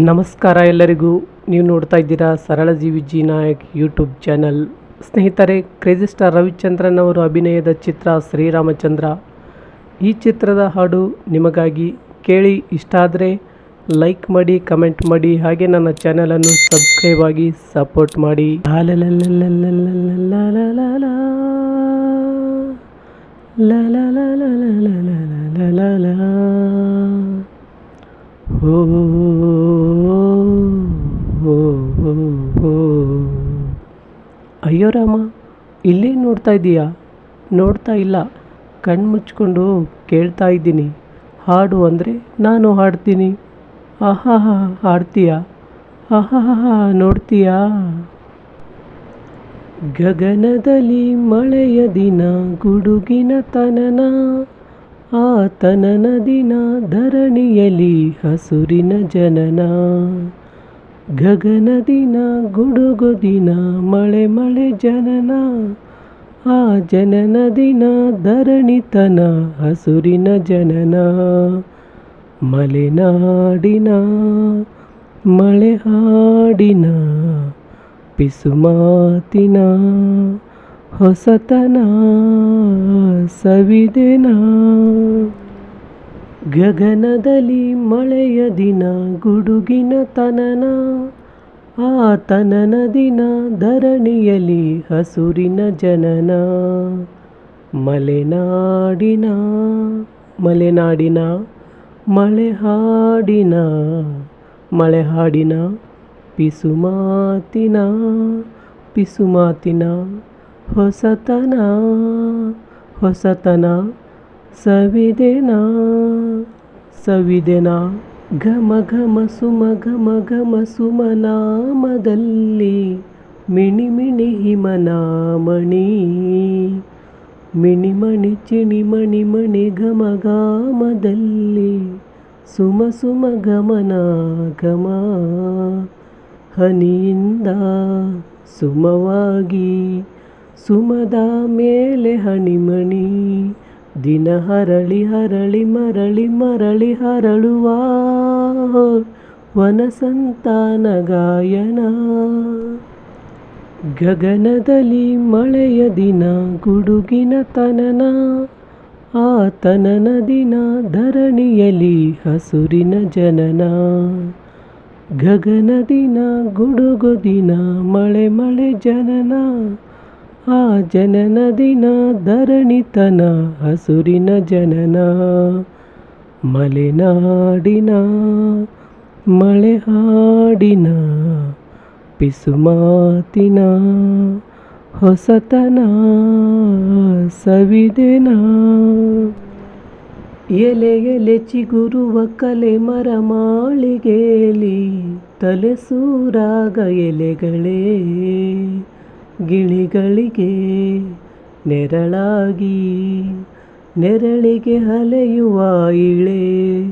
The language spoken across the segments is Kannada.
ನಮಸ್ಕಾರ ಎಲ್ಲರಿಗೂ ನೀವು ನೋಡ್ತಾ ಇದ್ದೀರಾ Sarala Jeevi G Nayak YouTube channel ಸ್ನೇಹಿತರೆ ಕ್ರೇಜಿ ಸ್ಟಾರ್ ರವಿಚಂದ್ರನ್ ಅವರು ಅಭಿನಯದ ಚಿತ್ರ ಶ್ರೀರಾಮಚಂದ್ರ ಈ ಚಿತ್ರದ ಹಾಡು ನಿಮಗಾಗಿ ಕೇಳಿ ಇಷ್ಟ ಆದರೆ ಲೈಕ್ ಮಾಡಿ ಕಮೆಂಟ್ ಮಾಡಿ ಹಾಗೆ ನನ್ನ ಚಾನಲನ್ನು ಸಬ್ಸ್ಕ್ರೈಬ್ ಆಗಿ ಸಪೋರ್ಟ್ ಮಾಡಿ ಹೋ ಅಯ್ಯೋ ರಾಮ, ಇಲ್ಲೇ ನೋಡ್ತಾ ಇದ್ದೀಯಾ ನೋಡ್ತಾ ಇಲ್ಲ. ಕಣ್ಣು ಮುಚ್ಕೊಂಡು ಕೇಳ್ತಾ ಇದ್ದೀನಿ. ಹಾಡು ಅಂದರೆ ನಾನು ಹಾಡ್ತೀನಿ. ಆಹಾ, ಹಾಡ್ತೀಯಾ? ಆಹಾ, ನೋಡ್ತೀಯಾ? ಗಗನದಲ್ಲಿ ಮಳೆಯ ದಿನ, ಗುಡುಗಿನ ತನನ ಆ ತನನ ದಿನ ಧರಣಿಯಲ್ಲಿ ಹಸುರಿನ ಜನನ. ಗಗನ ದಿನ ಗುಡುಗು ದಿನ ಮಳೆ ಮಳೆ ಜನನ, ಆ ಜನನ ದಿನ ಧರಣಿತನ, ಹಸುರಿನ ಜನನ ಮಲೆನಾಡಿನ ಮಳೆ ಹಾಡಿನ ಪಿಸುಮಾತಿನ ಹೊಸತನ, ಸವಿದೆನ. ಗಗನದಲ್ಲಿ ಮಳೆಯ ದಿನ, ಗುಡುಗಿನ ತನನ ಆ ತನನ ದಿನ ಧರಣಿಯಲ್ಲಿ ಹಸುರಿನ ಜನನ. ಮಲೆನಾಡಿನ ಮಲೆನಾಡಿನ ಮಳೆ ಹಾಡಿನ ಮಳೆ ಹಾಡಿನ ಪಿಸುಮಾತಿನ ಪಿಸುಮಾತಿನ, ಹೊಸತನ ಹೊಸತನ. ಸವಿದೆನ? ಸವಿದೆನಾ? ಘಮ ಘಮ ಸುಮ ಘಮ ಘಮ ಸುಮನಾಮದಲ್ಲಿ ಮಿಣಿ ಮಿಣಿ ಹಿಮನಾಮಣಿ ಮಿಣಿ ಮಣಿ ಚಿಣಿ ಮಣಿ ಘಮ ಗಾಮದಲ್ಲಿ ಸುಮ ಸುಮ ಗಮನ ಘಮ ಹನಿಯಿಂದ ಸುಮವಾಗಿ ಸುಮದ ಮೇಲೆ ಹಣಿಮಣಿ ದಿನ ಹರಳಿ ಹರಳಿ ಮರಳಿ ಮರಳಿ ಹರಳುವ ವನಸಂತಾನ ಗಾಯನ ಗಗನದಲ್ಲಿ ಮಳೆಯ ದಿನ, ಗುಡುಗಿನ ತನನ ಆ ತನನ ದಿನ ಧರಣಿಯಲ್ಲಿ ಹಸುರಿನ ಜನನ. ಗಗನ ದಿನ, ಗುಡುಗು ದಿನ, ಮಳೆ ಮಳೆ ಜನನ. ಆ ಜನನ ದಿನ ಧರಣಿತನ, ಹಸುರಿನ ಜನನ, ಮಲೆನಾಡಿನ ಮಳೆ ಹಾಡಿನ ಪಿಸುಮಾತಿನ, ಹೊಸತನ, ಸವಿದೆನ. ಎಲೆ ಎಲೆ ಚಿಗುರುವ ಕಲೆ ಮರ ಮಾಳಿಗೆಯಲ್ಲಿ ತಲೆ ಸೂರಾಗ ಎಲೆಗಳೇ. ಗಿಳಿಗಳಿಗೆ ನೆರಳಾಗಿ, ನೆರಳಿಗೆ ಅಲೆಯುವ ಇಳೆ.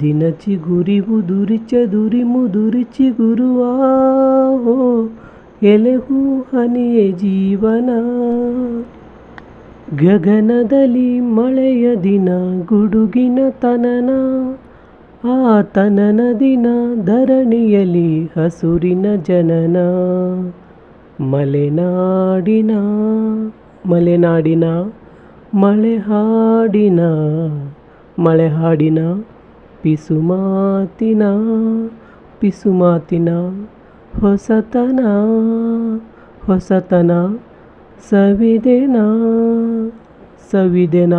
ದಿನ ಚಿಗುರಿ ಮುದುರಿ ಚದುರಿ ಮುದುರಿ ಚಿಗುರುವ ಎಲೆ ಹೂ ಹನಿಯೇ ಜೀವನ. ಗಗನದಲ್ಲಿ ಮಳೆಯ ದಿನ, ಗುಡುಗಿನ ತನನ. ಆ ತನನ ದಿನ ಧರಣಿಯಲ್ಲಿ ಹಸುರಿನ ಜನನ. ಮಲೆನಾಡಿನ ಮಲೆನಾಡಿನ ಮಳೆ ಹಾಡಿನ ಮಳೆ ಹಾಡಿನ ಪಿಸುಮಾತಿನ ಪಿಸುಮಾತಿನ ಹೊಸತನ ಹೊಸತನ ಸವಿದೆನಾ ಸವಿದೆನ?